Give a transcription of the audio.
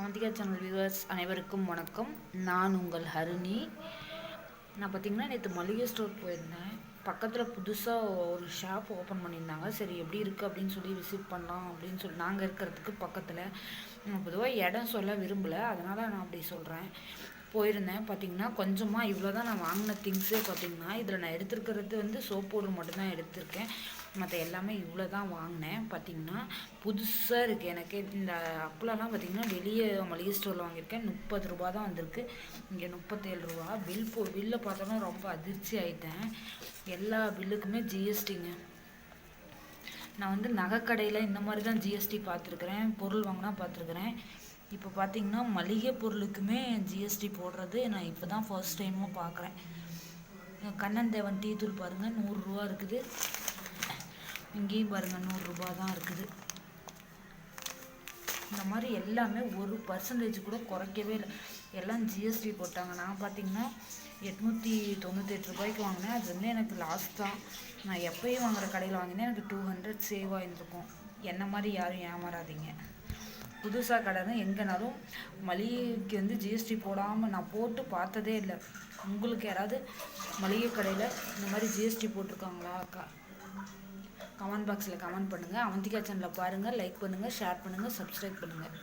Avantika channel viewers அனைவருக்கும் வணக்கம். நான் உங்கள் ஹரிணி. நான் பார்த்தீங்கன்னா நேற்று மளிகை ஸ்டோர் போயிருந்தேன். பக்கத்தில் புதுசாக ஒரு ஷாப் ஓப்பன் பண்ணியிருந்தாங்க. சரி எப்படி இருக்குது அப்படின்னு சொல்லி விசிட் பண்ணலாம் அப்படின்னு சொல்லி நாங்கள் இருக்கிறதுக்கு பக்கத்தில். பொதுவாக இடம் சொல்ல விரும்பலை. அதனால் நான் அப்படி சொல்கிறேன் போயிருந்தேன். பார்த்தீங்கன்னா கொஞ்சமாக இவ்வளோ தான் நான் வாங்கின திங்ஸே பார்த்தீங்கன்னா இதில் நான் எடுத்துருக்கிறது வந்து சோப் பவுடர் மட்டும்தான் எடுத்திருக்கேன். மற்ற எல்லாமே இவ்வளோ தான் வாங்கினேன். பார்த்தீங்கன்னா புதுசாக இருக்குது எனக்கு இந்த அப்பளம்லாம் பார்த்தீங்கன்னா வெளியே மளிகை ஸ்டோரில் வாங்கியிருக்கேன். முப்பது ரூபா தான் வந்திருக்கு. இங்கே முப்பத்தேழு ரூபா. பில் போ பில்லை பார்த்தோன்னா ரொம்ப அதிர்ச்சி ஆயிட்டேன். எல்லா பில்லுக்குமே ஜிஎஸ்டிங்க நான் வந்து நகைக்கடையில் இந்த மாதிரி தான் ஜிஎஸ்டி பார்த்துருக்குறேன். பொருள் வாங்கினா பார்த்துருக்குறேன். இப்போ பார்த்தீங்கன்னா மளிகை பொருளுக்குமே ஜிஎஸ்டி போடுறது நான் இப்போ தான் ஃபர்ஸ்ட் டைமாக பார்க்குறேன் கண்ணன் தேவன் டீ தூள் பாருங்கள் நூறுரூவா இருக்குது. இங்கேயும் பாருங்கள் நூறுரூபா தான் இருக்குது. இந்த மாதிரி எல்லாமே ஒரு பர்சன்டேஜ் கூட குறைக்கவே இல்லை. எல்லாம் ஜிஎஸ்டி போட்டாங்க. நான் பார்த்தீங்கன்னா எட்நூற்றி தொண்ணூத்தெட்டு ரூபாய்க்கு வாங்கினேன். அது வந்து எனக்கு லாஸ்ட் தான். நான் எப்பயும் வாங்குற கடையில் வாங்கினேன். எனக்கு டூ ஹண்ட்ரட் சேவ் ஆகிருந்துருக்கும் என்ன மாதிரி யாரும் ஏமாறாதீங்க. புதுசாக கடைன்னு எங்கேனாலும் மளிகைக்கு வந்து ஜிஎஸ்டி போடாமல் நான் போட்டு பார்த்ததே இல்லை. உங்களுக்கு யாராவது மளிகை கடையில் இந்த மாதிரி ஜிஎஸ்டி போட்டிருக்காங்களா க கமெண்ட் பாக்ஸில் கமெண்ட் பண்ணுங்கள் அவந்திகா சேனலை பாருங்கள் லைக் பண்ணுங்கள் ஷேர் பண்ணுங்கள் சப்ஸ்கிரைப் பண்ணுங்கள்